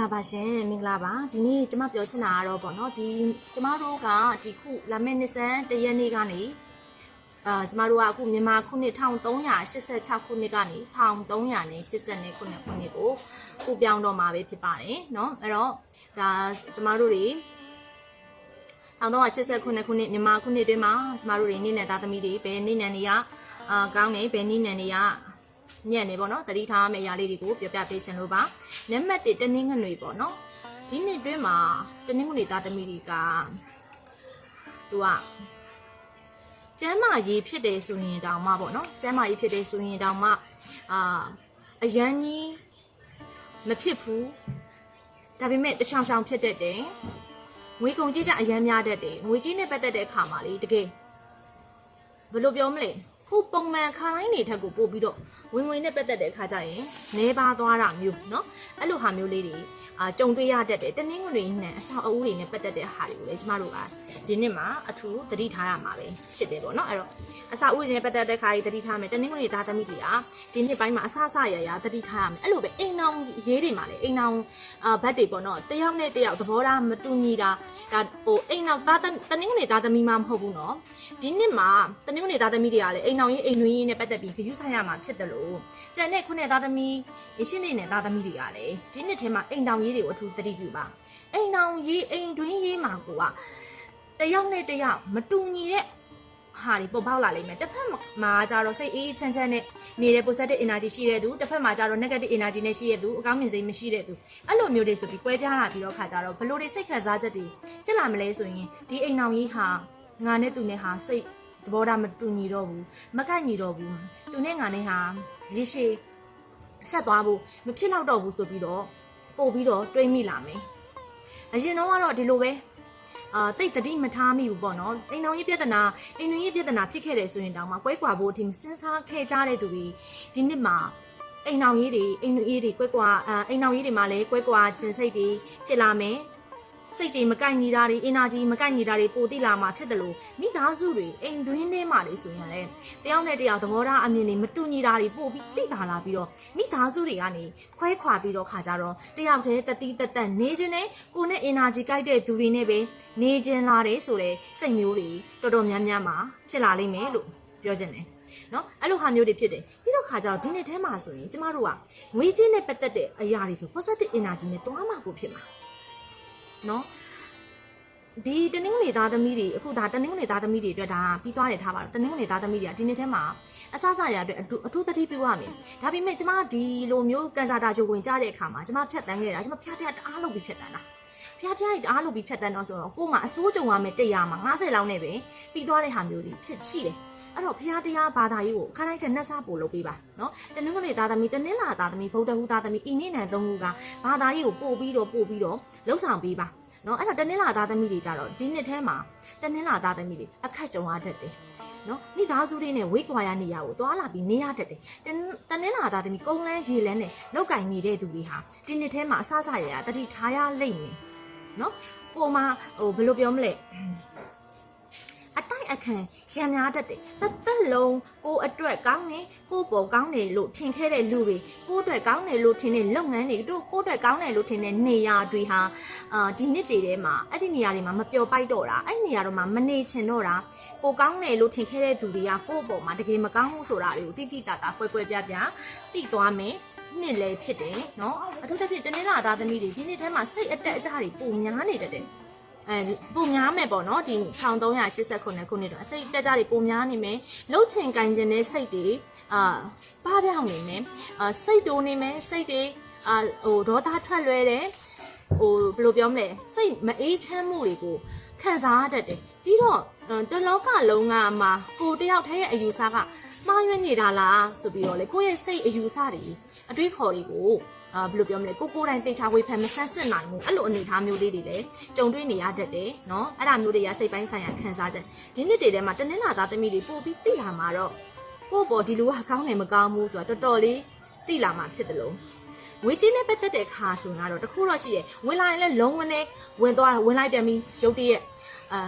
မင်္ဂလာပါရှင်မင်္ဂလာပါဒီနေ့ကျမပြောချင်တာကတော့ပေါ့နော်ဒီကျမတို့ကဒီခုလာမယ့်နှစ်ဆန်းတရက်နေ့ကနေအာကျမတို့ကအခုမြန်မာခုနှစ်1386ခုနှစ်ကနေ1389ခုနှစ်ခုနှစ်ကိုခုပြောင်းတော့မှာပဲဖြစ်ပါတယ်เนาะအဲ့တော့ဒါကျမတို့တွေ1389ခုနှစ်မြန်မာခုနှစ်တွင်းမှာကျမတို့တွေနေ့နဲ့သားသမီးတွေဘယ်နေ့နဲ့နေရအာကောင်းနေဘယ်နေ့နဲ့နေရ ညံ့နေပေါ့နော်တတိထားမယ့်အရာလေးတွေကိုပြောပြပေးချင်လို့ပါနံပါတ်1တနင်္ဂနွေပေါ့နော်ဒီနှစ်တွင်းမှာတနင်္ဂနွေသားသမီးတွေကသူကကျမ်းမာရေးဖြစ်တယ်ဆိုရင်တောင်မှပေါ့နော်ကျမ်းမာရေးဖြစ်တယ်ဆိုရင်တောင်မှအာအရန်ကြီးမဖြစ်ဘူးဒါပေမဲ့တချောင်ချောင်ဖြစ်တတ်တယ်ငွေကုန်ကြီးကြအရန်များတတ်တယ်ငွေကြီးနဲ့ပတ်သက်တဲ့အခါမှာလေတကယ်ဘယ်လိုပြောမလဲ ခုပုံမှန်ခါတိုင်းနေထက်ကိုပို့ပြီးတော့ဝင်ဝင်နဲ့ပတ်သက်တဲ့အခါကျရင်နေပါသွားတာမျိုးเนาะအဲ့လိုဟာမျိုးလေးတွေအာကြုံတွေ့ရတတ်တယ်တနင်္ဂနွေနဲ့အဆောက်အဦတွေနဲ့ပတ်သက်တဲ့ဟာတွေကိုလေကျမတို့ကဒီနှစ်မှာအထူးသတိထားရမှာပဲဖြစ်တယ်ပေါ့เนาะအဲ့တော့အဆောက်အဦတွေနဲ့ပတ်သက်တဲ့ခါကြီးသတိထားမယ်တနင်္ဂနွေသားသမီးတွေကဒီနှစ်ပိုင်းမှာအဆအဆရရသတိထားရမယ်အဲ့လိုပဲအိမ်အောင်ရေးတွေမှာလေအိမ်အောင်အာဘတ်တွေပေါ့เนาะတယောက်နဲ့တယောက်သဘောထားမတူညီတာဒါဟိုအိမ်အောင်သားသမီးတနင်္ဂနွေသားသမီးမှမဟုတ်ဘူးเนาะဒီနှစ်မှာတနင်္ဂနွေသားသမီးတွေကလည်းအိမ် အောင်ရေးအိမ်တွင်းရေးနဲ့ပတ်သက်ပြီးဂရုစိုက်ရမှာဖြစ်တယ်လို့ကျန်တဲ့ခုနှစ်သားသမီးရှင်းနေတဲ့သားသမီးတွေကလည်းဒီနှစ်ထဲမှာအိမ်တောင်ရေးတွေကိုအထူးသတိပြုပါအိမ်တောင်ရေးအိမ်တွင်းရေးမှာကိုကတယောက်နဲ့တယောက်မတူညီတဲ့ဟာတွေပေါ်ပေါက်လာလိမ့်မယ်တစ်ဖက်မှာကျတော့စိတ်အေးချမ်းချမ်းနဲ့နေတဲ့ positive energy ရှိတဲ့သူတစ်ဖက်မှာကျတော့ negative energy နဲ့ရှိတဲ့သူအကောင်းမြင်စိတ်မရှိတဲ့သူအဲ့လိုမျိုးတွေဆိုပြီးကွဲပြားလာပြီးတော့ခါကြတော့ဘလို့တွေစိတ်ခံစားချက်တွေဖြစ်လာမလဲဆိုရင်ဒီအိမ်အောင်ကြီးဟာငါနဲ့သူနဲ့ဟာစိတ် သဘောထားမတူညီတော့ဘူးမကိုက်ညီတော့ဘူးသူနဲ့ငါနဲ့ဟာရေရှည်ဆက်သွားဖို့မဖြစ်တော့တော့ဘူးဆိုပြီးတော့ပို့ပြီးတော့တွေးမိလာမယ်အရင်တော့ကတော့ဒီလိုပဲအာတိတ်တတိမထားမိဘူးပေါ့နော်အိမ်တော်ကြီးပြဿနာအိမ်တွင်ကြီးပြဿနာဖြစ်ခဲ့တယ်ဆိုရင်တောင်မှကွဲကွာဖို့အထိမစဉ်းစားခဲ့ကြတဲ့သူတွေဒီနှစ်မှာအိမ်တော်ကြီးတွေအိမ်တွင်ကြီးတွေကွဲကွာအာအိမ်တော်ကြီးတွေမှာလည်းကွဲကွာခြင်းစိတ်တွေဖြစ်လာမယ် စိတ်တွေမကိုက်ညီတာတွေ energy မကိုက်ညီတာတွေပိုတိလာမှာဖြစ်တယ်လို့မိသားစုတွေအိမ်တွင်းထဲမှာလေဆိုရင်လည်းတယောက်နဲ့တယောက်သဘောထားအမြင်တွေမတူညီတာတွေပို့ပြီးတိတာလာပြီးတော့မိသားစုတွေကနေခွဲခွာပြီးတော့ခါကြတော့တယောက်တည်းတတိတတ်တတ်နေခြင်းနဲ့ကိုယ်နဲ့ energy ကိုက်တဲ့သူတွေနဲ့ပဲနေခြင်းလာတယ်ဆိုတဲ့စိတ်မျိုးတွေတော်တော်များများမှာဖြစ်လာလိမ့်မယ်လို့ပြောချင်တယ်နော်အဲ့လိုဟာမျိုးတွေဖြစ်တယ်ပြီးတော့ခါကြတော့ဒီနေ့ထဲမှာဆိုရင်ကျမတို့ကငွေချင်းနဲ့ပတ်သက်တဲ့အရာတွေဆို positive energy နဲ့တွားမှာကိုဖြစ်မှာ နော်ဒီတနင်္ဂနွေသားသမီးတွေအခုဒါတနင်္ဂနွေသားသမီးတွေအတွက်ဒါပြီးသွားတယ်ထားပါတော့တနင်္ဂနွေသားသမီးတွေကဒီနေ့ထဲမှာအဆအဆရအတွက်အထူးအထူးသတိပြုရမယ်ဒါပေမဲ့ကျမဒီလိုမျိုးကန်စာတာကြိုဝင်ကြတဲ့အခါမှာကျမဖြတ်တန်းခဲ့တာကျမဖျားတရားတအားလုပ်ပြီးဖြတ်တန်းတာဖျားတရားတအားလုပ်ပြီးဖြတ်တန်းတော့ဆိုတော့ကို့မှာအစိုးကြုံရမယ်တရားမှာ90လောက်နဲ့ပဲပြီးသွားတဲ့ဟာမျိုးတွေဖြစ်ရှိတယ် အဲ့တော့ဖျားတရားဘာသာရေးကိုအခါတိုင်းတဲ့နှက်စားပို့လုပ်ပေးပါနော်တနင်္ဂနွေသားသမီးတနင်္လာသားသမီးဗုဒ္ဓဟူသားသမီးဤနေ့နံသုံးခုကဘာသာရေးကိုပို့ပြီးတော့ပို့ပြီးတော့လှုပ်ဆောင်ပေးပါနော်အဲ့တော့တနင်္လာသားသမီးတွေကြတော့ဒီနှစ်ထဲမှာတနင်္လာသားသမီးတွေအခက်ကြုံရတတ်တယ်နော်မိသားစုတွေနဲ့ဝိတ်ကွာရနေရကိုသွားလာပြီးနေရတတ်တယ်တနတနင်္လာသားသမီးကုန်းလန်းရေလန်းနဲ့လောက်ကင်နေတဲ့သူတွေဟာဒီနှစ်ထဲမှာအဆအဆရရတတိထားရလိမ့်မယ်နော်ကိုမဟိုဘယ်လိုပြောမလဲ အတိုက်အခန့်ရံများတတ်တယ်တစ်သက်လုံးကိုအတွက်ကောင်းနေကိုပေါ်ကောင်းနေလို့ထင်ခဲ့တဲ့လူတွေကိုအတွက်ကောင်းနေလို့ထင်တဲ့လုပ်ငန်းတွေတို့ကိုအတွက်ကောင်းတယ်လို့ထင်တဲ့နေရာတွေဟာအာဒီနှစ်တွေထဲမှာအဲ့ဒီနေရာတွေမှာမပျော်ပိုက်တော့တာအဲ့ဒီနေရာတွေမှာမနေချင်တော့တာကိုကောင်းတယ်လို့ထင်ခဲ့တဲ့သူတွေကကိုယ့်ပေါ်မှာတကယ်မကောင်းဘူးဆိုတာတွေကိုတိတိတတာကွဲကွဲပြားပြားသိသွားမယ်နှစ်လည်းဖြစ်တယ်เนาะအထူးသဖြင့်တနင်္လာသားသမီးတွေဒီနှစ်ထဲမှာစိတ်အတက်အကျတွေပုံများနေတတ်တယ် အဲပုံများမယ်ပေါ့နော်ဒီ1389ခုနှစ်တော့အစိတ်တက်ကြတွေပုံများနေမယ်လှုပ်ချင်ကင်ခြင်းတဲ့စိတ်တွေအာပါပြောင်းနေမယ်အာစိတ်တိုးနေမယ်စိတ်တွေအာဟိုဒေါသထွက်လွဲတယ်ဟိုဘယ်လိုပြောမလဲစိတ်မအေးချမ်းမှုတွေကိုခံစားရတတ်တယ်ပြီးတော့တလောကလုံးကမှကိုတယောက်တည်းရဲ့အယူဆကမှားယွင်းနေတာလားဆိုပြီးတော့လေကိုယ့်ရဲ့စိတ်အယူဆတွေအတွေးခေါ်တွေကို အာဘယ်လိုပြောမလဲကိုကိုတိုင်းတေချာဝေဖန်မဆန်းစစ်နိုင်ဘူးအဲ့လိုအနေအထားမျိုးလေးတွေလည်းကြုံတွေ့နေရတတ်တယ်နော်အဲ့ဒါမျိုးတွေရစိတ်ပိုင်းဆိုင်ရာခံစားချက်ဒီနှစ်တွေထဲမှာတနင်္လာသားသမီးတွေပို့ပြီးသိလာမှာတော့ကို့ပေါ်ဒီလိုဟာကောင်းတယ်မကောင်းဘူးဆိုတော့တော်တော်လေးသိလာမှာဖြစ်တယ်လို့ဝေကြီးနဲ့ပတ်သက်တဲ့ခါဆိုတော့တခုတော့ရှိရယ်ဝင်လာရင်လည်းလုံးဝနဲ့ဝင်သွားဝင်လိုက်ပြန်ပြီးရုပ်တရက်အာ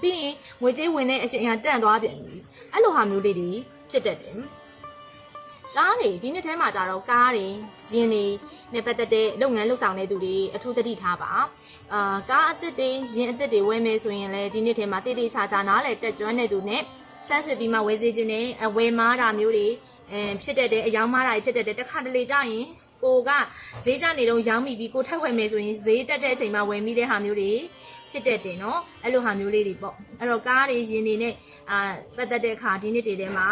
ပြီးရင်ငွေကြေးဝင်တဲ့အချိန်ကတန့်သွားပြန်ပြီအဲ့လိုဟာမျိုးလေးတွေဖြစ်တတ်တယ် ကားတွေဒီနှစ်ထဲမှာကြတော့ကားတွေရင်းတွေနဲ့ပတ်သက်တဲ့လုပ်ငန်းလုပ်ဆောင်တဲ့သူတွေအထူးသတိထားပါအာကားအသစ်တွေရင်းအသစ်တွေဝယ်မယ်ဆိုရင်လည်းဒီနှစ်ထဲမှာတည်တည်ချာချာနားလည်တက်ကျွမ်းတဲ့သူနဲ့စမ်းစစ်ပြီးမှဝယ်စေခြင်းနဲ့အဝယ်မားတာမျိုးတွေအဲဖြစ်တတ်တဲ့အယောင်မားတာတွေဖြစ်တတ်တဲ့တစ်ခါတလေကြရင်ကိုကဈေးကြနေတော့ရောင်းမိပြီးကိုထက်ဝယ်မယ်ဆိုရင်ဈေးတက်တဲ့အချိန်မှာဝယ်မိတဲ့ဟာမျိုးတွေ ဖြစ်တတ်တယ်နော်အဲ့လိုဟာမျိုးလေးတွေပေါ့အဲ့တော့ကားတွေရင်တွေနဲ့အာပတ်သက်တဲ့အခါဒီနှစ်တွေထဲမှာ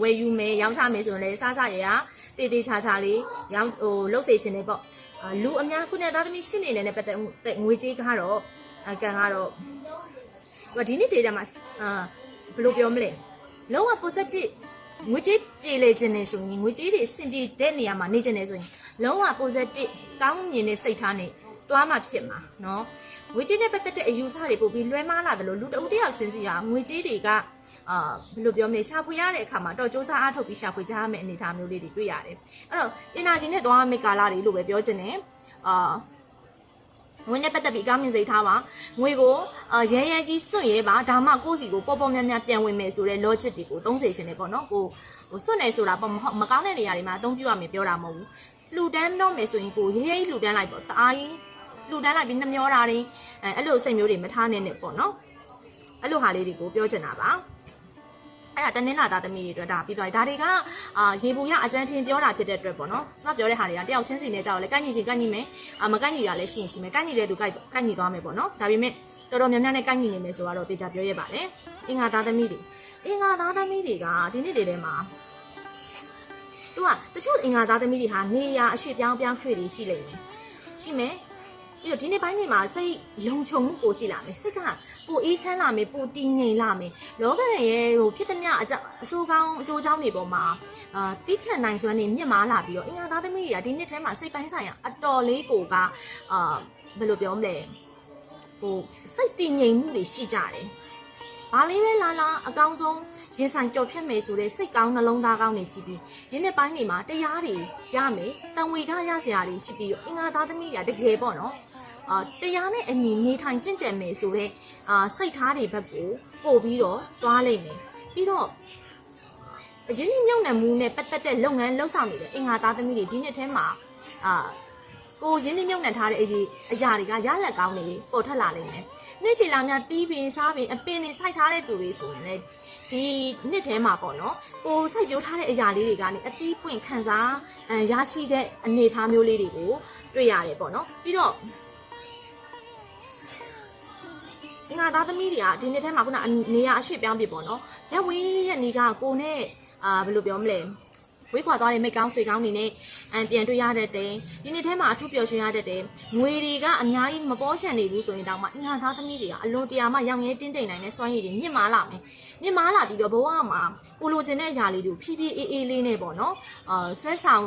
ဝယ်ယူမယ်ရောင်းချမယ်ဆိုရင်လည်းစားစားရရတည်တည်ချာချာလေးရောင်းဟိုလုတ်စေခြင်းနဲ့ပေါ့အာလူအများခုနဲ့သားသမီးရှင်းနေတယ်နဲ့ပတ်သက်တဲ့ငွေကြေးကတော့အကန်ကတော့ဟိုဒီနှစ်တွေထဲမှာအာဘယ်လိုပြောမလဲလုံးဝ positive ငွေကြေးပြေလေခြင်းနဲ့ဆိုရင်ငွေကြေးတွေအဆင်ပြေတဲ့နေရာမှာနေခြင်းနဲ့ဆိုရင်လုံးဝ positive ကောင်းမြင်တဲ့စိတ်ထားနဲ့တွားမှဖြစ်မှာเนาะ ငွေကြေးနဲ့ပတ်သက်တဲ့အယူဆတွေပို့ပြီးလွှဲမားလာတယ်လို့လူတအုပ်တယောက်ချင်းစီဟာငွေကြေးတွေကအာဘယ်လိုပြောမလဲရှာဖွေရတဲ့အခါမှာတော့စ조사အားထုတ်ပြီးရှာဖွေကြရမယ့်အနေအထားမျိုးလေးတွေတွေ့ရတယ်အဲ့တော့အင်နာဂျီနဲ့တွားမယ့်ကာလတွေလို့ပဲပြောချင်တယ်အာငွေနဲ့ပတ်သက်ပြီးအကောင်းမြင်စိတ်ထားပါငွေကိုအာရဲရဲကြီးစွန့်ရဲပါဒါမှကိုယ့်စီကိုပေါ်ပေါ်များများပြန်ဝင်မယ်ဆိုတဲ့ logic တွေကိုသုံးစေခြင်းနဲ့ပေါ့နော်ကိုဟိုစွန့်နေဆိုတာပေါ့မဟုတ်မကောင်းတဲ့နေရာတွေမှာအသုံးပြုရမယ်ပြောတာမဟုတ်ဘူးလှူဒန်းတော့မယ်ဆိုရင်ကိုရဲရဲကြီးလှူဒန်းလိုက်ပေါ့တအားကြီး လှူဒန်းလိုက်ပြီးနှမျောတာတွေအဲအဲ့လိုစိတ်မျိုးတွေမထားနဲ့နဲ့ပေါ့နော်အဲ့လိုဟာလေးတွေကိုပြောချင်တာပါအဲ့ဒါတနင်္လာသားသမီးတွေအတွက်ဒါပြီးသွားပြီဒါတွေကအာရေပူရအကျန်းဖြင်းပြောတာဖြစ်တဲ့အတွက်ပေါ့နော်ကျွန်မပြောတဲ့ဟာတွေကတယောက်ချင်းစီနဲ့ကြောက်လဲကိုက်ညီချင်းကိုက်ညီမယ်အာမကိုက်ညီတာလည်းရှိရင်ရှိမယ်ကိုက်ညီတဲ့သူကိုက်ကိုက်ညီသွားမယ်ပေါ့နော်ဒါပေမဲ့တော်တော်များများနဲ့ကိုက်ညီနေမယ်ဆိုတော့တေချာပြောရပါတယ်အင်္ဂါသားသမီးတွေအင်္ဂါသားသမီးတွေကဒီနေ့တွေထဲမှာသူကတချို့အင်္ဂါသားသမီးတွေဟာနေရအရွှေ့ပြောင်းပြောင်းရွှေ့တွေရှိလိမ့်မယ်ရှိမယ် ပြီးတော့ဒီနေ့ပိုင်းတွေမှာစိတ်လုံခြုံမှုကိုရှိလာမယ်စိတ်ကပိုအေးချမ်းလာမယ်ပိုတည်ငြိမ်လာမယ်လောကရဲ့ဟိုဖြစ်သမျှအကြအဆိုးကောင်းအကျိုးကြောင်းတွေပေါ်မှာအာတိခတ်နိုင်စွမ်းနေမြင့်မားလာပြီးတော့အင်္ဂါသားသမီးတွေကဒီနှစ်ထဲမှာစိတ်ပိုင်းဆိုင်ရာအတော်လေးကိုကအာဘယ်လိုပြောမလဲဟိုစိတ်တည်ငြိမ်မှုတွေရှိကြတယ်ဘာလေးပဲလာလာအကောင်းဆုံးရင်ဆိုင်ကြော်ဖြတ်မယ်ဆိုတဲ့စိတ်ကောင်းနှလုံးသားကောင်းတွေရှိပြီးဒီနေ့ပိုင်းတွေမှာတရားတွေရမယ်တန်ဝေကရစရာတွေရှိပြီးတော့အင်္ဂါသားသမီးတွေကတကယ်ပေါ့နော် အာတရားနဲ့အညီနေထိုင်ကျင့်ကြံမယ်ဆိုတော့အာစိတ်ထားတွေဘက်ကိုပို့ပြီးတော့တွားလိုက်မယ်ပြီးတော့အရင်မြုံနှံမှုနဲ့ပတ်သက်တဲ့လုပ်ငန်းလှုပ်ဆောင်နေတဲ့အင်္ဂါသားသမီးတွေဒီနှစ်ထဲမှာအာကိုရင်းနှီးမြုံနှံထားတဲ့အရေးအရာတွေကရလက်ကောင်းနေပေါ်ထွက်လာလိမ့်မယ်နှစ်ရှည်လာများတီးပင်စားပင်အပင်တွေစိုက်ထားတဲ့သူတွေဆိုရင်လည်းဒီနှစ်ထဲမှာပေါ့နော်ကိုစိုက်ပျိုးထားတဲ့အရာလေးတွေကနေအသီးပွင့်ခံစားအရရှိတဲ့အနေအထားမျိုးလေးတွေကိုတွေ့ရတယ်ပေါ့နော်ပြီးတော့ ငါသားသမီးတွေကဒီနှစ်ထဲမှာခုနနေရအရွှေ့ပြောင်းပြီပေါ့နော်ရက်ဝေးရဲ့နေကကိုနဲ့အာဘယ်လိုပြောမလဲဝေးခွာသွားတဲ့မိတ်ကောင်းဆွေကောင်းနေနဲ့အန်ပြန်တွေ့ရတတ်တယ်ဒီနေ့ထဲမှာအထူးပျော်ရွှင်ရတတ်တယ်ငွေတွေကအများကြီးမပေါ်ချန်နေဘူးဆိုရင်တောင်မှအင်္ဂါသားသမီးတွေကအလွန်တရာမှရောင်ရဲတင်းတိမ်နိုင်တဲ့စွမ်းရည်တွေမြင့်မားလာမယ်မြင့်မားလာပြီးတော့ဘဝမှာကိုလိုချင်တဲ့အရာလေးတွေဖြည်းဖြည်းအေးအေးလေးနဲ့ပေါ့နော်အာဆွဲဆောင်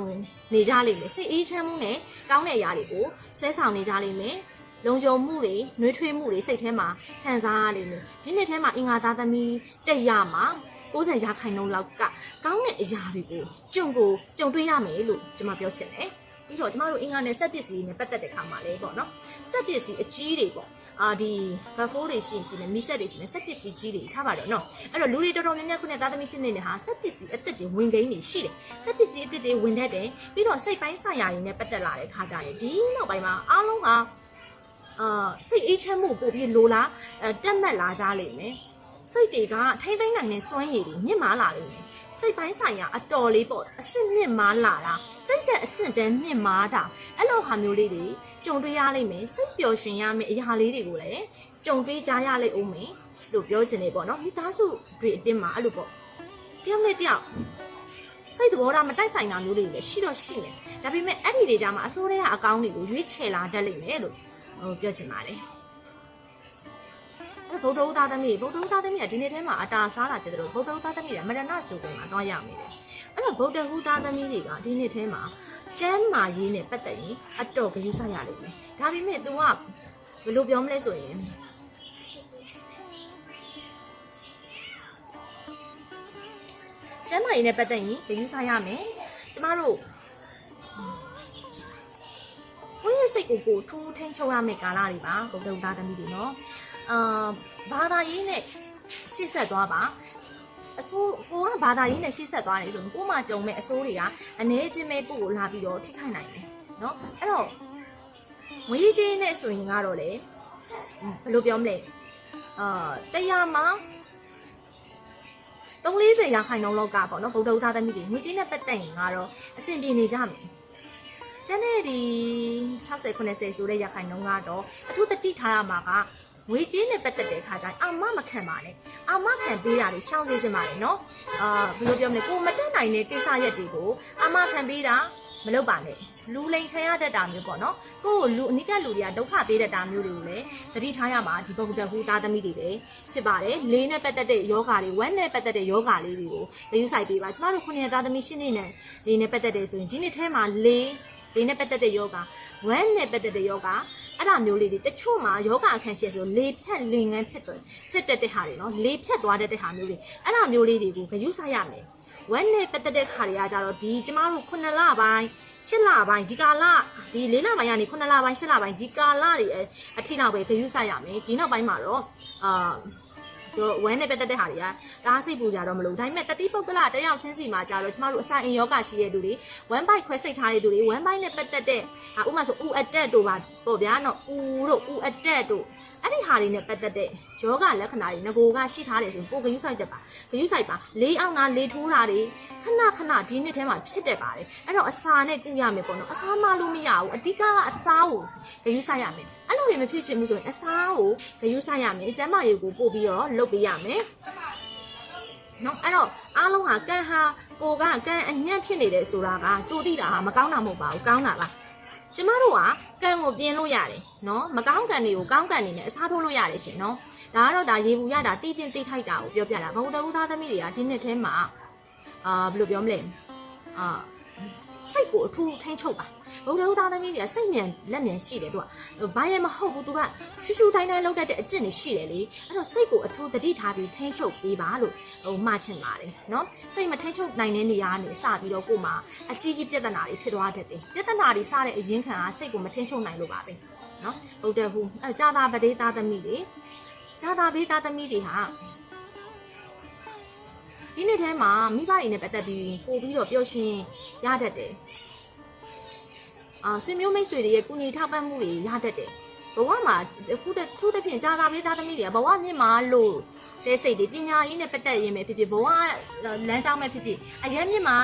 နေကြလိမ့်မယ်စိတ်အေးချမ်းမှုနဲ့ကောင်းတဲ့အရာတွေကိုဆွဲဆောင်နေကြလိမ့်မယ် လုံခြုံမှုတွေနှွေးထွေးမှုတွေစိတ်ထဲမှာခံစားရလိမ့်မယ်ဒီနှစ်ထဲမှာအင်္ဂါသားသမီးတက်ရမှာ90ရာခိုင်နှုန်းလောက်ကကောင်းတဲ့အရာတွေကိုကြုံကိုကြုံတွေ့ရမယ်လို့ကျွန်မပြောချင်တယ်ပြီးတော့ကျမတို့အင်္ဂါနဲ့ဆက်ပစ္စည်းနဲ့ပတ်သက်တဲ့ခါမှာလည်းပေါ့နော်ဆက်ပစ္စည်းအကြီးတွေပေါ့အာဒီဘတ်ဖိုးတွေရှိရင်ရှိတယ်မီဆက်တွေရှိတယ်ဆက်ပစ္စည်းကြီးတွေထားပါတော့နော်အဲ့တော့လူတွေတော်တော်များများခုနဲ့သားသမီးရှင်းနေတဲ့ဟာဆက်ပစ္စည်းအသစ်တွေဝင်ကိန်းတွေရှိတယ်ဆက်ပစ္စည်းအသစ်တွေဝင်တတ်တယ်ပြီးတော့စိတ်ပိုင်းဆိုင်ရာတွေနဲ့ပတ်သက်လာတဲ့ခါကြရင်ဒီနောက်ပိုင်းမှာအားလုံးက အာစိတ်အေးချမ်းမှုပို့ပြီးလိုလားအဲတက်မှတ်လာကြလိမ့်မယ်စိတ်တွေကထိမ့်သိမ့်နိုင်တဲ့စွမ်းရည်တွေမြင့်မားလာလိမ့်မယ်စိတ်ပိုင်းဆိုင်ရာအတော်လေးပေါ့အဆင့်မြင့်မားလာတာစိတ်တက်အဆင့်တန်းမြင့်မားတာအဲ့လိုဟာမျိုးလေးတွေကြုံတွေ့ရလိမ့်မယ်စိတ်ပျော်ရွှင်ရမယ့်အရာလေးတွေကိုလည်းကြုံတွေ့ကြရလိမ့်ဦးမယ်လို့ပြောချင်နေပေါ့နော်မိသားစုတွေအတင်းမှာအဲ့လိုပေါ့တယောက်နဲ့တယောက် စိတ်သဘောထားမတိုက်ဆိုင်တာမျိုးတွေလည်းရှိတော့ရှိနေဒါပေမဲ့အဲ့ဒီတွေကြမှာအစိုးရအကောင်းတွေကိုရွေးချယ်လာတတ်လိမ့်မယ်လို့ဟိုပြောချင်ပါတယ်အဲ့ဗုဒ္ဓဦးသားသမီးဗုဒ္ဓဦးသားသမီးကဒီနေ့ထဲမှာအတာစားတာဖြစ်တယ်လို့ဗုဒ္ဓဦးသားသမီးကမရဏဂျိုကုံမှာတွားရမယ်တယ်အဲ့တော့ဗုဒ္ဓဦးသားသမီးတွေကဒီနေ့ထဲမှာကျမ်းမာရေးနဲ့ပတ်သက်ရင်အတော်ဂရုစိုက်ရလိမ့်မယ်ဒါပေမဲ့ तू ကဘယ်လိုပြောမလဲဆိုရင် မ်းမာရေးနဲ့ပတ်သက်ရင်ဂရုစိုက်ရမယ်ကျမတို့ဝိရစိတ်ကိုကိုထူးထိန်ချုပ်ရမယ့်ကာလတွေပါဗုဒ္ဓဦးသားသမီးတွေနော်အာဘာသာရေးနဲ့ရှေ့ဆက်သွားပါအဆိုးကိုကဘာသာရေးနဲ့ရှေ့ဆက်သွားတယ်ဆိုရင်ကိုမှကြုံမဲ့အဆိုးတွေကအနည်းချင်းပဲကိုကိုလာပြီးတော့ထိခိုက်နိုင်တယ်နော်အဲ့တော့ငွေကြီးနဲ့ဆိုရင်ကတော့လေဘယ်လိုပြောမလဲအာတရားမှာ 340ရာခိုင်နှုန်းလောက်ကပေါ့နော်ဗုဒ္ဓဥသားသမီးတွေငွေကြီးနဲ့ပတ်သက်ရင်ကတော့အဆင်ပြေနေကြမယ်ကျန်တဲ့ဒီ60 90ဆိုတဲ့ရာခိုင်နှုန်းကတော့အထူးတတိထားရမှာကငွေကြေးနဲ့ပတ်သက်တဲ့ခါကျရင်အာမမခံပါနဲ့အာမခံပေးတာတွေရှောင်နေချင်ပါတယ်နော်အာဘယ်လိုပြောမလဲကိုမတက်နိုင်တဲ့ကိစ္စရက်တွေကိုအာမခံပေးတာမလုပ်ပါနဲ့ လူလိန်ခံရတတ်တာမျိုးပေါ့နော်ကိုကိုလူအနိကလူတွေကဒုက္ခပေးတတ်တာမျိုးတွေကိုလည်းသတိထားရမှာဒီဘုဒ္ဓဟူသားသမီးတွေပဲဖြစ်ပါတယ်လေးနဲ့ပတ်သက်တဲ့ယောဂါတွေဝမ်းနဲ့ပတ်သက်တဲ့ယောဂါလေးတွေကိုလေယူဆိုင်ပေးပါကျမတို့ခုနှစ်သားသမီးရှင်းနေနဲ့လေးနဲ့ပတ်သက်တဲ့ဆိုရင်ဒီနှစ်ထဲမှာလေး လေးနဲ့ပတ်သက်တဲ့ယောဂါဝမ်းနဲ့ပတ်သက်တဲ့ယောဂါအဲ့ဒါမျိုးလေးတွေတချို့မှာယောဂအခန့်ရှည်ဆိုလေဖြတ်လင်ငန်းဖြစ်တယ်ဖြစ်တတ်တဲ့ဟာတွေနော်လေဖြတ်သွားတတ်တဲ့ဟာမျိုးတွေအဲ့ဒါမျိုးလေးတွေကိုဂရုစိုက်ရမယ်ဝမ်းနဲ့ပတ်သက်တဲ့ခါတွေကကြတော့ဒီကျမတို့9လပိုင်း10လပိုင်းဒီကာလဒီ4လပိုင်းကနေ9လပိုင်း10လပိုင်းဒီကာလတွေအထိနောက်ပဲဂရုစိုက်ရမယ်ဒီနောက်ပိုင်းမှာတော့အာ တော့ဝမ်းနဲ့ပတ်သက်တဲ့ဟာတွေကဒါစိတ်ပူကြတော့မလို့ဒါပေမဲ့တတိပုဂ္ဂလတယောက်ချင်းစီမှာကြတော့ကျမတို့အစာအင်ယောဂရှိတဲ့လူတွေဝမ်းပိုက်ခွဲစိတ်ထားတဲ့လူတွေဝမ်းပိုက်နဲ့ပတ်သက်တဲ့အာဥပမာဆိုဥအတက်တို့ပါပေါ့ဗျာနော်ဥတို့ဥအတက်တို့ အဲ့ဒီဟာတွေနဲ့ပတ်သက်တဲ့ယောဂလက္ခဏာတွေငကိုကရှိထားတယ်ဆိုရင်ပိုဂရုစိုက်တတ်ပါဂရုစိုက်ပါလေးအောင်ကလေးထိုးတာတွေခဏခဏဒီနှစ်ထဲမှာဖြစ်တတ်ပါတယ်အဲ့တော့အစာနဲ့ကုရမယ်ပေါ့နော်အစာမလို့မရဘူးအဓိကကအစာကိုဂရုစိုက်ရမယ်အဲ့လိုတွေမဖြစ်ချင်ဘူးဆိုရင်အစာကိုဂရုစိုက်ရမယ်ကျမ်းမာရေးကိုပို့ပြီးတော့လုပ်ပေးရမယ်နော်အဲ့တော့အားလုံးဟာကံဟာကိုကကံအညံ့ဖြစ်နေတယ်ဆိုတာကကြိုတိတာဟာမကောင်းတာမဟုတ်ပါဘူးကောင်းတာပါ ကျမတို့ကကံကိုပြင်လို့ရတယ်နော်မကောင်းကံတွေကိုကောင်းကံတွေနဲ့အစားထိုးလို့ရတယ်ရှင်နော်ဒါကတော့ဒါရေဘူးရတာတီးတင်တိတ်ထိုက်တာကိုပြောပြတာဘုံတဝူသားသမီးတွေကဒီနှစ်ထဲမှာအာဘယ်လိုပြောမလဲအာ စိတ်ကိုအထူးထိန်းချုပ်ပါဘုံတဝူသားသမီးတွေကစိတ်မြန်လက်မြန်ရှိတယ်သူကဘာရဲမဟုတ်ဘူးသူကရှူရှူတိုင်းတိုင်းလောက်တတ်တဲ့အကျင့်တွေရှိတယ်လေအဲ့တော့စိတ်ကိုအထူးတတိထားပြီးထိန်းချုပ်ပေးပါလို့ဟိုမှချင်ပါတယ်နော်စိတ်မထိန်းချုပ်နိုင်တဲ့နေရာကနေစပြီးတော့ကို့မှာအကြီးကြီးပြဿနာတွေဖြစ်သွားတတ်တယ်ပြဿနာတွေစတဲ့အရင်ခံကစိတ်ကိုမထိန်းချုပ်နိုင်လို့ပါပဲနော်ဗုဒ္ဓဟူအဲကြာတာပဒေသားသမီးတွေကြာတာဘေးသားသမီးတွေဟာ ဒီနေ့ထဲမှာမိဘတွေနဲ့ပတ်သက်ပြီးပို့ပြီးတော့ပျော်ရွှင်ရတတ်တယ်အာဆွေမျိုးမိတ်ဆွေတွေရဲ့ကုညီထောက်ပံ့မှုတွေရတတ်တယ်ဘဝမှာခုတခုတစ်ဖြင့်ကြာတာဘေးသားသမီးတွေကဘဝမြင့်မာလို့တဲ့စိတ်တွေပညာရေးနဲ့ပတ်သက်ရင်ပဲဖြစ်ဖြစ်ဘဝလမ်းကြောင်းပဲဖြစ်ဖြစ်အရင်မြင့်မာ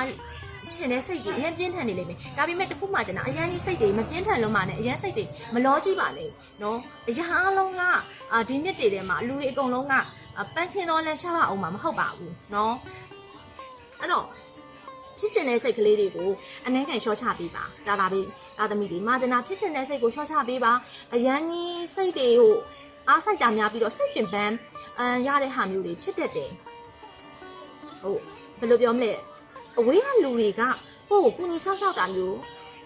ရှင်တဲ့စိတ်ကြီးအရင်ပြင်းထန်နေလိမ့်မယ်ဒါပေမဲ့တခုမှကျွန်တော်အရင်ကြီးစိတ်တွေမပြင်းထန်လုံးမှနဲ့အရင်စိတ်တွေမလောကြည့်ပါနဲ့နော်အရင်အားလုံးကအာဒီနှစ်တွေထဲမှာလူတွေအကုန်လုံးကပန်းခင်းတော့လဲရှားပါအောင်မှာမဟုတ်ပါဘူးနော်အဲ့တော့ဖြစ်ချင်တဲ့စိတ်ကလေးတွေကိုအနှဲခံလျှော့ချပေးပါဒါသာပြီးသာသမီတွေမာဂျနာဖြစ်ချင်တဲ့စိတ်ကိုလျှော့ချပေးပါအရန်ကြီးစိတ်တွေကိုအားစိုက်တာများပြီးတော့စိတ်ပင်ပန်းအမ်ရတဲ့ဟာမျိုးတွေဖြစ်တတ်တယ်ဟုတ်ဘယ်လိုပြောမလဲ အဝေးကလူတွေကကိုယ့်ကိုကူညီဆောက်ရှောက်တာမျိုး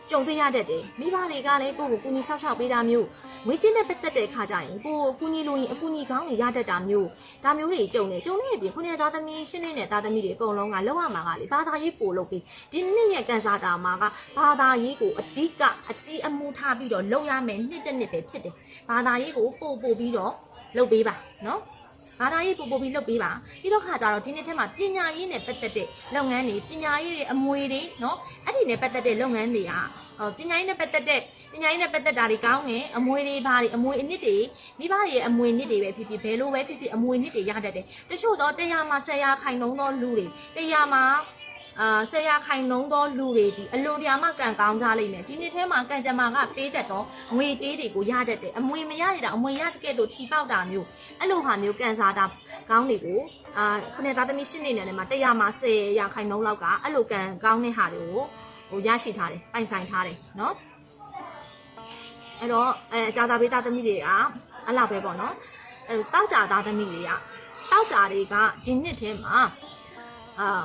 ကြုံတွေ့ရတတ်တယ်မိဘတွေကလည်းကိုယ့်ကိုကူညီဆောက်ရှောက်ပေးတာမျိုးငွေချင်းနဲ့ပတ်သက်တဲ့ခါကျရင်ကိုယ့်ကိုကူညီလို့ရင်အကူညီကောင်းတွေရတတ်တာမျိုးဒါမျိုးတွေကြုံနေကြုံနေပြီခုနှစ်သားသမီးရှင်းနေတဲ့သားသမီးတွေအကုန်လုံးကလောက်ရမှာကလေဘာသာရေးပို့လုပ်ပြီးဒီနှစ်ရဲ့ကန်စာတာမှာကဘာသာရေးကိုအဓိကအကြီးအမှုထားပြီးတော့လုပ်ရမယ်နှစ်တစ်နှစ်ပဲဖြစ်တယ်ဘာသာရေးကိုပို့ပို့ပြီးတော့လုပ်ပေးပါနော် ဘာသာရေးပို့ပို့ပြီးလုပ်ပေးပါပြီးတော့ခါကြတော့ဒီနေ့ထဲမှာပညာရေးနဲ့ပတ်သက်တဲ့လုပ်ငန်းတွေပညာရေးတွေအမွေတွေเนาะအဲ့ဒီနဲ့ပတ်သက်တဲ့လုပ်ငန်းတွေကဟောပညာရေးနဲ့ပတ်သက်တဲ့ပညာရေးနဲ့ပတ်သက်တာတွေကောင်းတယ်အမွေတွေဘာတွေအမွေအနှစ်တွေမိဘတွေရဲ့အမွေအနှစ်တွေပဲဖြစ်ဖြစ်ဘယ်လိုပဲဖြစ်ဖြစ်အမွေအနှစ်တွေရတတ်တယ်တချို့တော့တရားမှာဆရာခိုင်နှုံးသောလူတွေတရားမှာ အာဆရာခိုင်နှုံးသောလူတွေဒီအလွန်တရာမှကံကောင်းကြလိမ့်မယ်ဒီနေ့ထဲမှာကံကြမ္မာကပေးတတ်တော့ငွေကြေးတွေကိုရတတ်တယ်အမွေမရရတာအမွေရတကယ်လို့ထီပေါက်တာမျိုးအဲ့လိုဟာမျိုးကံစားတာကောင်းတွေကိုအာခုနှစ်သားသမီးရှင်းနေတယ်မှာတရားမှာ10ရာခိုင်နှုံးလောက်ကအဲ့လိုကံကောင်းတဲ့ဟာတွေကိုဟိုရရှိထားတယ်ပိုင်ဆိုင်ထားတယ်နော်အဲ့တော့အဲအကြာသာပေးသားသမီးတွေကအလောက်ပဲပေါ့နော်အဲတောက်ကြသားသမီးတွေကတောက်ကြတွေကဒီနှစ်ထဲမှာအာ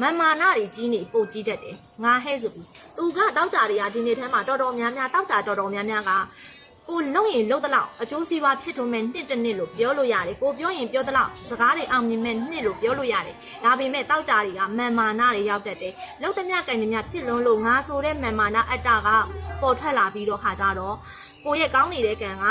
မန်မာနာတွေကြီးနေပို့ကြီးတတ်တယ်ငါဟဲ့ဆိုပြီးသူကတောက်ကြတွေကဒီနေ့ထဲမှာတော်တော်များများတောက်ကြတော်တော်များများကကိုလုံရင်လုံတလောက်အကျိုးစီးပွားဖြစ်ထွန်းမဲ့နှစ်တစ်နှစ်လို့ပြောလို့ရတယ်ကိုပြောရင်ပြောတလောက်စကားတွေအောင်မြင်မဲ့နှစ်လို့ပြောလို့ရတယ်ဒါပေမဲ့တောက်ကြတွေကမန်မာနာတွေရောက်တတ်တယ်လုံသမျှကန်သမျှဖြစ်လွန်းလို့ငါဆိုတဲ့မန်မာနာအတ္တကပေါ်ထွက်လာပြီးတော့ခါကြတော့ကိုယ့်ရဲ့ကောင်းနေတဲ့ကံက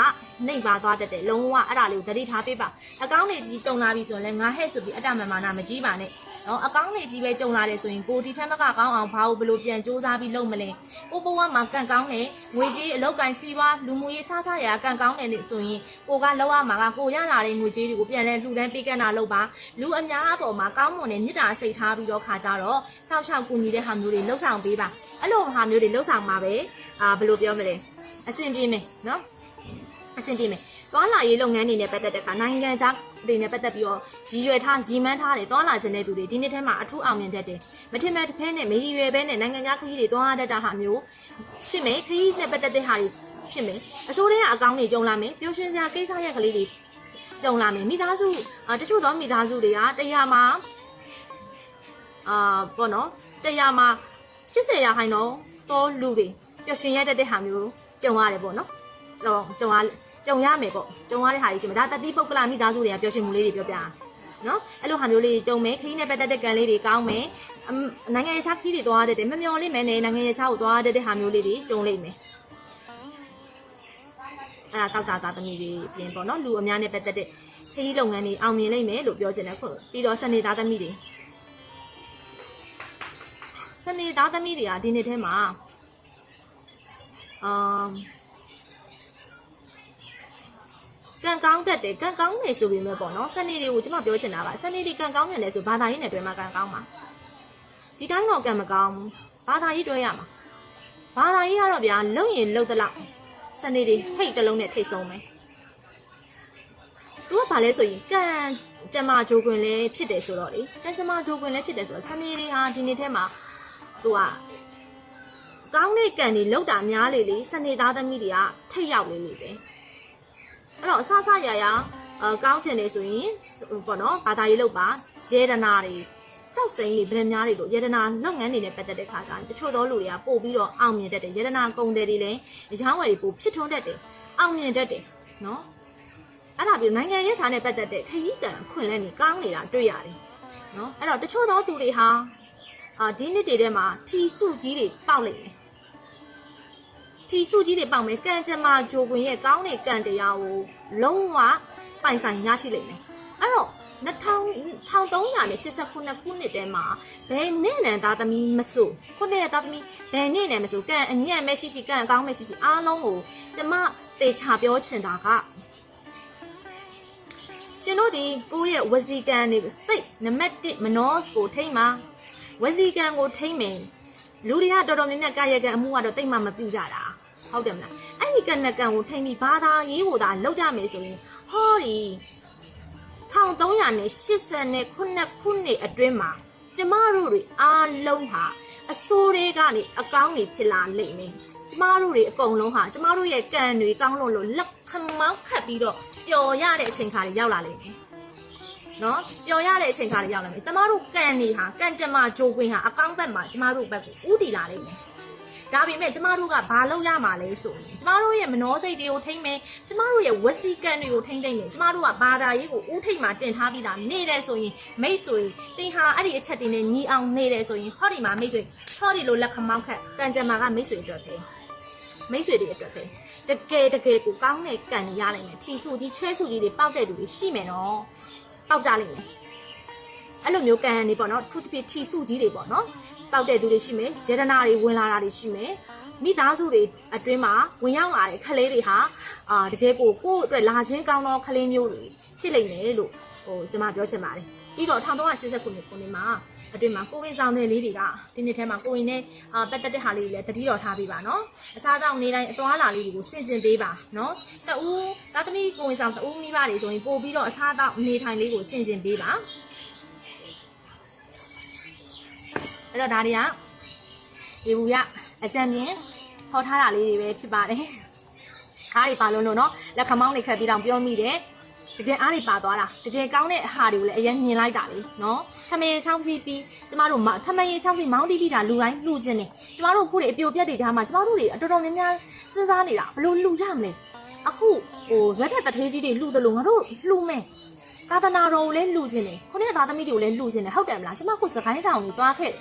နှိမ်ပါသွားတတ်တယ်လုံးဝအဲ့ဒါလေးကိုသတိထားပေးပါအကောင်းနေကြီးကြုံလာပြီဆိုရင်လည်းငါဟဲ့ဆိုပြီးအတ္တမမာနမကြီးပါနဲ့ နော်အကောင်းနေကြီးပဲကြုံလာတယ်ဆိုရင်ကိုဒီထက်မကကောင်းအောင်ဘာလို့ဘလို့ပြန်စူးစမ်းပြီးလုပ်မလဲကိုဘဝမှာကံကောင်းတယ်ငွေကြီးအလောက်ကန်စီးပွားလူမှုရေးစားစားရာကံကောင်းတယ်လို့ဆိုရင်ကိုကလောက်ရမှာကကိုရလာတဲ့ငွေကြီးတွေကိုပြန်လဲလှူဒန်းပေးကမ်းတာလုပ်ပါလူအများအပေါ်မှာကောင်းမွန်တဲ့မေတ္တာစိတ်ထားပြီးတော့ခါကြတော့စောင့်ရှောက်ကူညီတဲ့ဟာမျိုးတွေလှုပ်ဆောင်ပေးပါအဲ့လိုဟာမျိုးတွေလှုပ်ဆောင်မှာပဲအာဘယ်လိုပြောမလဲအဆင်ပြေမယ်နော်အဆင်ပြေမယ်။ သွားလာရေးလုပ်ငန်းတွေနဲ့ပတ်သက်တဲ့အခါနိုင်ငံခြားတွေနဲ့ပတ်သက်ပြီးတော့ရည်ရွယ်ထားရည်မှန်းထားတယ်သွားလာခြင်းတဲ့သူတွေဒီနှစ်ထဲမှာအထူးအောင်မြင်တတ်တယ်။မထင်မဲ့တစ်ဖက်နဲ့မရည်ရွယ်ဘဲနဲ့နိုင်ငံခြားခရီးတွေသွားတတ်တာဟာမျိုးဖြစ်မယ်။ခရီးနဲ့ပတ်သက်တဲ့ဟာတွေဖြစ်မယ်။အစိုးရကအကောင်းတွေကြုံလာမယ်။ပျော်ရွှင်စရာကိစ္စရက်ကလေးတွေကြုံလာမယ်။မိသားစုအာတချို့သောမိသားစုတွေကတရားမှာအာပေါ့နော်တရားမှာ80ရာခိုင်နှုန်းသောလူတွေပျော်ရွှင်ရတတ်တဲ့ဟာမျိုးကြုံရတယ်ပေါ့နော်။ ကြုံကြုံရကြုံရမယ်ပေါ့ကြုံရတဲ့ဟာတွေရှိမှာဒါတတိပုဂ္ဂလမိသားစုတွေကပျော်ရွှင်မှုလေးတွေပြောပြတာနော်အဲ့လိုဟာမျိုးလေးတွေကြုံမယ်ခရီးနဲ့ပတ်သက်တဲ့ကံလေးတွေကောင်းမယ်အမ်နိုင်ငံရေးချခရီးတွေသွားရတဲ့မမျော်လင့်မယ်နဲ့နိုင်ငံရေးချကိုသွားရတဲ့ဟာမျိုးလေးတွေကြုံလိမ့်မယ်အဲ့ဒါတောက်ကြသားသမီးတွေပြင်ပေါ့နော်လူအများနဲ့ပတ်သက်တဲ့ခရီးလုပ်ငန်းတွေအောင်မြင်လိမ့်မယ်လို့ပြောချင်တယ်ခုပြီးတော့စနေသားသမီးတွေစနေသားသမီးတွေကဒီနေ့ထဲမှာအာ ကံကောင်းတတ်တယ်ကံကောင်းနေဆိုပေမဲ့ပေါ့နော်စနေတွေကိုကျွန်မပြောချင်တာကစနေတွေကံကောင်းနေတယ်ဆိုဘာသာရေးနဲ့တွဲမှာကံကောင်းမှာဒီတိုင်းတော့ကံမကောင်းဘူးဘာသာရေးတွဲရမှာဘာသာရေးကတော့ဗျာလုံရင်လုံတလောက်စနေတွေဟိတ်တစ်လုံးနဲ့ထိတ်ဆုံးမယ်သူကဘာလဲဆိုရင်ကံကျမဂျိုးခွင်လည်းဖြစ်တယ်ဆိုတော့လေကံကျမဂျိုးခွင်လည်းဖြစ်တယ်ဆိုတော့စနေတွေဟာဒီနေ့ထဲမှာသူကကောင်းတဲ့ကံတွေလောက်တာများလေလေစနေသားသမီးတွေကထိတ်ရောက်လေလေပဲ အဲ့တော့အဆအဆရရအကောင်းချင်နေဆိုရင်ပေါ့နော်ဘာသာရေးလုပ်ပါရေဒနာတွေကြောက်စိမ့်တွေဗရမများတွေလို့ရေဒနာလုပ်ငန်းတွေနဲ့ပတ်သက်တဲ့ခါကျရင်တချို့သောလူတွေကပို့ပြီးတော့အောင်မြင်တတ်တယ်ရေဒနာကုန်တယ်တွေလည်းအချောင်းဝယ်တွေပို့ဖြစ်ထွန်းတတ်တယ်အောင်မြင်တတ်တယ်နော်အဲ့ဒါပြီးနိုင်ငံရေးခြားနဲ့ပတ်သက်တဲ့ခရီးကံခွင့်လဲနေကောင်းနေတာတွေ့ရတယ်နော်အဲ့တော့တချို့သောသူတွေဟာအာဒီနှစ်တွေထဲမှာထီစုကြီးတွေပေါက်လိမ့်မယ် ထီစုကြီးတွေပေါက်မယ်ကံကြမ္မာဂျိုခွင်ရဲ့ကောင်းတဲ့ကံတရားကိုလုံးဝပိုင်ဆိုင်ရရှိလိမ့်မယ်အဲ့တော့1389ခုနှစ်တဲမှာဘယ်နဲ့နံသားသမီးမဆိုခုနှစ်ရဲ့သားသမီးဘယ်နဲ့နံမဆိုကံအညံ့မရှိရှိကံအကောင်းမရှိရှိအားလုံးကိုကျမတေချာပြောချင်တာကရှင်တို့ဒီကိုယ့်ရဲ့ဝစီကံတွေကိုစိတ်နံပါတ်1မနောစကိုထိမ့်ပါဝစီကံကိုထိမ့်မယ်လူတွေကတော်တော်များများကာယကံအမှုကတော့တိတ်မှမပြုတ်ကြတာ ဟုတ်တယ်မလားအဲ့ဒီကံနဲ့ကံကိုထိမ့်ပြီးဘာသာရေးကိုသာလောက်ကြမယ်ဆိုရင်ဟောဒီ1389ခုနှစ်အတွင်းမှာကျမတို့တွေအားလုံးဟာအစိုးတွေကနေအကောင်းတွေဖြစ်လာလိမ့်မယ်ကျမတို့တွေအကုန်လုံးဟာကျမတို့ရဲ့ကံတွေကောင်းလို့လို့လက်ခမောင်းခတ်ပြီးတော့ပျော်ရတဲ့အချိန်ခါတွေရောက်လာလိမ့်မယ်နော်ပျော်ရတဲ့အချိန်ခါလေးရောက်လာမယ်ကျမတို့ကန်နေဟာကန်ကြမ္မာဂျိုကွင်းဟာအကောင့်ဘက်မှာကျမတို့ဘက်ကိုဥတီလာလိမ့်မယ် ဒါပေမဲ့ကျမတို့ကဘာလုပ်ရမှာလဲဆိုရင်ကျမတို့ရဲ့မနှောစိတ်တွေကိုထိမ့်မယ်ကျမတို့ရဲ့ဝစီကံတွေကိုထိမ့်သိမ့်မယ်ကျမတို့ကဘာသာရေးကိုဥထိတ်မှာတင်ထားပြီးသားနေတယ်ဆိုရင်မိတ်ဆိုရင်တင်ဟာအဲ့ဒီအချက်တွေနဲ့ညီအောင်နေတယ်ဆိုရင်ဟောဒီမှာမိတ်ဆိုရင်ဟောဒီလိုလက်ခမောက်ခတ်ကန်ကြမ္မာကမိတ်ဆွေအတွက်ပဲမိတ်ဆွေတွေအတွက်ပဲတကယ်တကယ်ကိုကောင်းတဲ့ကံတွေရနိုင်မယ်ထီဆူကြီးချဲဆူကြီးတွေပေါက်တဲ့သူတွေရှိမယ်နော်ပေါက်ကြလိမ့်မယ်အဲ့လိုမျိုးကံနေပေါ့နော်သူတစ်ပြထီဆူကြီးတွေပေါ့နော် ပေါက်တဲ့သူတွေရှိမယ်ယတနာတွေဝင်လာတာတွေရှိမယ်မိသားစုတွေအတွင်းမှာဝင်ရောက်လာတဲ့ခလေးတွေဟာအာတကယ်ကိုကိုယ့်အတွက်လာခြင်းကောင်းသောခလေးမျိုးတွေဖြစ်လိမ့်မယ်လို့ဟိုကျွန်မပြောချင်ပါတယ်ပြီးတော့1389ခုနှစ်မှာအတွင်းမှာကိုဝင်ဆောင်တဲ့လေးတွေကဒီနှစ်ထဲမှာကိုဝင်နဲ့အာပတ်သက်တဲ့ဟာလေးတွေလည်းတတိတော်ထားပေးပါနော်အစားတောက်နေတိုင်းအသွားလာလေးတွေကိုစင်ကျင်ပေးပါနော်တအူးသားသမီးကိုဝင်ဆောင်တအူးမိဘတွေဆိုရင်ပို့ပြီးတော့အစားတောက်နေထိုင်လေးကိုစင်ကျင်ပေးပါ အဲ့တော့ဒါတွေကဒီဘူးရအကြံမြင်ဟောထားတာလေးတွေပဲဖြစ်ပါတယ်အားတွေပါလုံးလို့နော်လက်ခမောင်းတွေခက်ပြီးတော့ပြောမိတယ်တကယ်အားတွေပါသွားတာတကယ်ကောင်းတဲ့အဟာတွေကိုလည်းအရင်မြင်လိုက်တာလေနော်ထမင်းချောင်းစီပြီးကျမတို့ထမင်းချောင်းစီမောင်းတီးပြီးတာလူတိုင်းလူချင်းနေကျမတို့ခုတွေအပြိုပြက်တွေကြားမှာကျမတို့တွေအတော်တော်များများစဉ်းစားနေတာဘလို့လူရမလဲအခုဟိုရွက်ထက်တထေးကြီးတွေလူတယ်လို့ငါတို့လူမယ် သာသနာတော်ကိုလည်းလူချင်းနေခုနေ့သားသမီးတွေကိုလည်းလူချင်းနေဟုတ်တယ်မလားကျမခုစကိုင်းဆောင်ကိုသွားခဲ့တယ်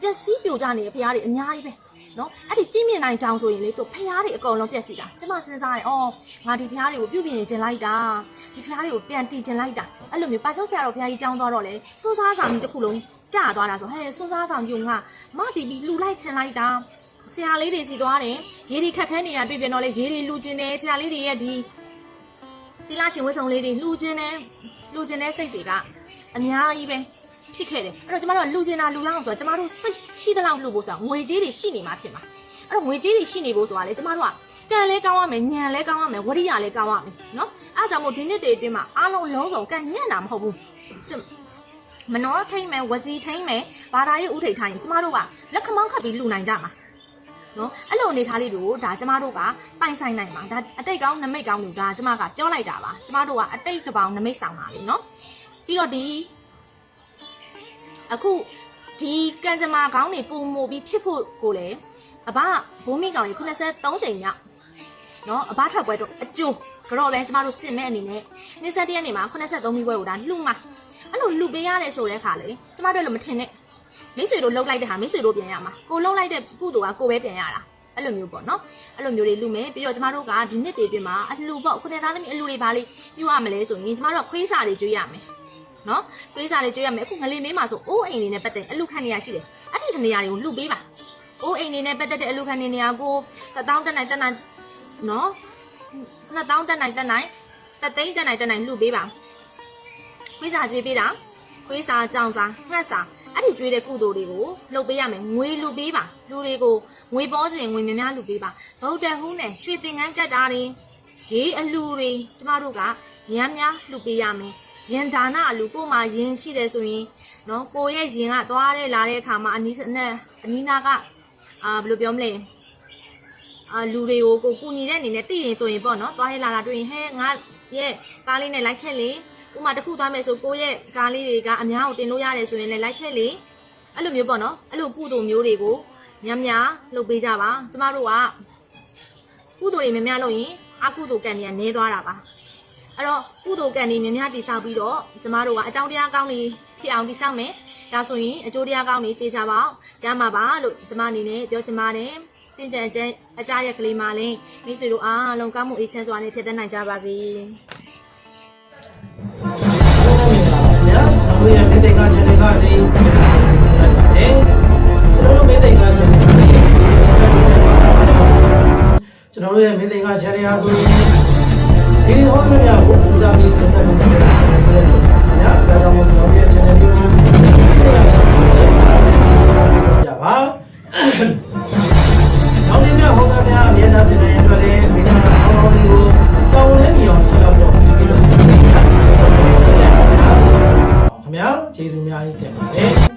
ပျက်စီးပြိုကျနေတဲ့ဖရားတွေအများကြီးပဲနော်အဲ့ဒီကြီးမြင့်နိုင်ကြောင်းဆိုရင်လေသူဖျားတွေအကုန်လုံးပြက်စီတာကျမစဉ်းစားတယ်အော်ငါဒီဖျားတွေကိုပြုတ်ပြင်ခြင်းလိုက်တာဒီဖျားတွေကိုပြန်တီခြင်းလိုက်တာအဲ့လိုမျိုးပါကျောက်ဆရာတော်ဖျားကြီးကြောင်းသွားတော့လေစိုးစားဆောင်ကြီးတစ်ခုလုံးကြာသွားတာဆိုဟဲ့စိုးစားဆောင်ကြီးကမတီးပြီးလှူလိုက်ခြင်းလိုက်တာဆရာလေးတွေစီသွားတယ်ရေတွေခက်ခဲနေတာတွေ့ပြန်တော့လေရေတွေလှူခြင်းတယ်ဆရာလေးတွေရဲ့ဒီ တီလာရှင်ဝဲဆောင်လေးတွေလှူခြင်းတယ်လှူခြင်းတဲ့စိတ်တွေကအများကြီးပဲဖြစ်ခဲ့တယ်အဲ့တော့ကျမတို့ကလှူခြင်းတာလှူလောက်ဆိုတော့ကျမတို့စိတ်ရှိသလောက်လှူဖို့ဆိုတာငွေကြေးတွေရှိနေမှာဖြစ်မှာအဲ့တော့ငွေကြေးတွေရှိနေဖို့ဆိုတာလေကျမတို့ကကံလဲကောင်းရမယ်ညံလဲကောင်းရမယ်ဝရိယလဲကောင်းရမယ်နော်အဲ့ဒါကြောင့်မို့ဒီနှစ်တွေအတွင်းမှာအားလုံးလုံးစုံကံညံ့တာမဟုတ်ဘူးမနောထိမ့်မယ်ဝစီထိမ့်မယ်ဘာသာရေးဥထိတ်ထိုင်းကျမတို့ကလက်ခမောင်းခတ်ပြီးလှူနိုင်ကြမှာ နော်အဲ့လိုအနေထားလေးတို့ဒါကျမတို့ကပိုင်ဆိုင်နိုင်မှာဒါအတိတ်ကောင်းနမိတ်ကောင်းတွေဒါကျမကပြောလိုက်တာပါကျမတို့ကအတိတ်တစ်ပေါင်းနမိတ်ဆောင်ပါလေနော်ပြီးတော့ဒီအခုဒီကံကြမ္မာကောင်းတွေပုံမူပြီးဖြစ်ဖို့ကိုလေအဘဘိုးမိကောင်ကြီး83ချိန်မြောက်နော်အဘထွက်ပွဲတော့အကျိုးကြောပဲကျမတို့စစ်မဲ့အနေနဲ့21ရက်နေ့မှာ83မိပွဲကိုဒါလှူမှာအဲ့လိုလှူပေးရတယ်ဆိုတဲ့ခါလေကျမတို့လည်းမထင်နဲ့ မိတ်ဆွေတို့လှုပ်လိုက်တဲ့ဟာမိတ်ဆွေတို့ပြန်ရမှာကိုလှုပ်လိုက်တဲ့ကုသိုလ်ကကိုပဲပြန်ရတာအဲ့လိုမျိုးပေါ့နော်အဲ့လိုမျိုးတွေလူမယ်ပြီးတော့ကျမတို့ကဒီနှစ်တွေအတွင်းမှာအလှပေါ့ခုနှစ်သားသမီးအလှတွေပါလေးပြုရမလဲဆိုရင်ကျမတို့ကခွေးစာတွေကျွေးရမယ်နော်ခွေးစာတွေကျွေးရမယ်အခုငလေးမင်းမှာဆိုအိုးအိမ်လေးနဲ့ပတ်သက်အလှခံနေရရှိတယ်အဲ့ဒီနေရာတွေကိုလှပေးပါအိုးအိမ်လေးနဲ့ပတ်သက်တဲ့အလှခံနေနေရာကိုတောင်းတက်နိုင်တက်နိုင်နော်နှစ်တောင်းတက်နိုင်တက်နိုင်တသိန်းတက်နိုင်တက်နိုင်လှပေးပါခွေးစာကျွေးပေးတာ ခွေးစာကြောင်စာငှက်စာအဲ့ဒီကျွေးတဲ့ကုသိုလ်တွေကိုလုပ်ပေးရမယ်ငွေလူပေးပါလူတွေကိုငွေပေါ်စဉ်ငွေများများလူပေးပါဗုဒ္ဓဟူးနဲ့ရွှေသင်္ကန်းကတ်တာတွေရေးအလူတွေကျမတို့ကများများလူပေးရမယ်ရင်ဒါနအလူကိုမှရင်ရှိတယ်ဆိုရင်နော်ကိုရဲ့ရင်ကသွားတဲ့လာတဲ့အခါမှာအနီးနဲ့အနီးနာကအာဘယ်လိုပြောမလဲအာလူတွေကိုကိုကူညီတဲ့အနေနဲ့တည်ရင်ဆိုရင်ပေါ့နော်သွားရဲလာတာတွေ့ရင်ဟဲငါ ရဲ့ကားလေးနဲ့လိုက်ခဲ့လေဥမာတစ်ခုသွားမယ်ဆိုကိုရဲ့ကားလေးတွေကအများကိုတင်လို့ရတယ်ဆိုရင်လည်းလိုက်ခဲ့လေအဲ့လိုမျိုးပေါ့နော်အဲ့လိုကုသိုလ်မျိုးတွေကိုများများလုပ်ပေးကြပါကျမတို့ကကုသိုလ်တွေများများလုပ်ရင်အကုသိုလ်ကံတွေကနည်းသွားတာပါအဲ့တော့ကုသိုလ်ကံတွေများများတည်ဆောက်ပြီးတော့ကျမတို့ကအကြောင်းတရားကောင်းတွေဖြစ်အောင်တည်ဆောက်မယ်ဒါဆိုရင်အကျိုးတရားကောင်းတွေသိကြပါအောင်ရမှာပါလို့ကျမအနေနဲ့ပြောချင်ပါတယ် တင်ကြံကျအကြရဲ့ကလေးမလေးမိတ်ဆွေတို့အားလုံးကောင်းမှုအေးချမ်းစွာနဲ့ဖြစ်တတ်နိုင်ကြပါစေဗျာတို့ရဲ့မင်းတိတ်က channel ကနေပါတယ်ကျွန်တော်တို့မင်းတိတ်က channel ကနေကျွန်တော်တို့ရဲ့မင်းတိတ်က channel ဟာဆိုရင်ဒီဟောခင်ဗျာကိုဦးစားပြီးတင်ဆက်ပေးတဲ့ channel လေးတွေခင်ဗျာဒါကြောင့်မို့ကျွန်တော်တို့ရဲ့ channel လေးကိုကြပါနောက်နေ့ များဟောခင်ဗျာအမြဲတမ်းစင်တဲ့အတွက်လည်းမိသားစုကောင်းကောင်းလေးကိုတောင်းလဲမြင်အောင်ဆက်လုပ်တော့ပြီးတော့ခင်ဗျာကျေးဇူးများကြီးတင်ပါတယ်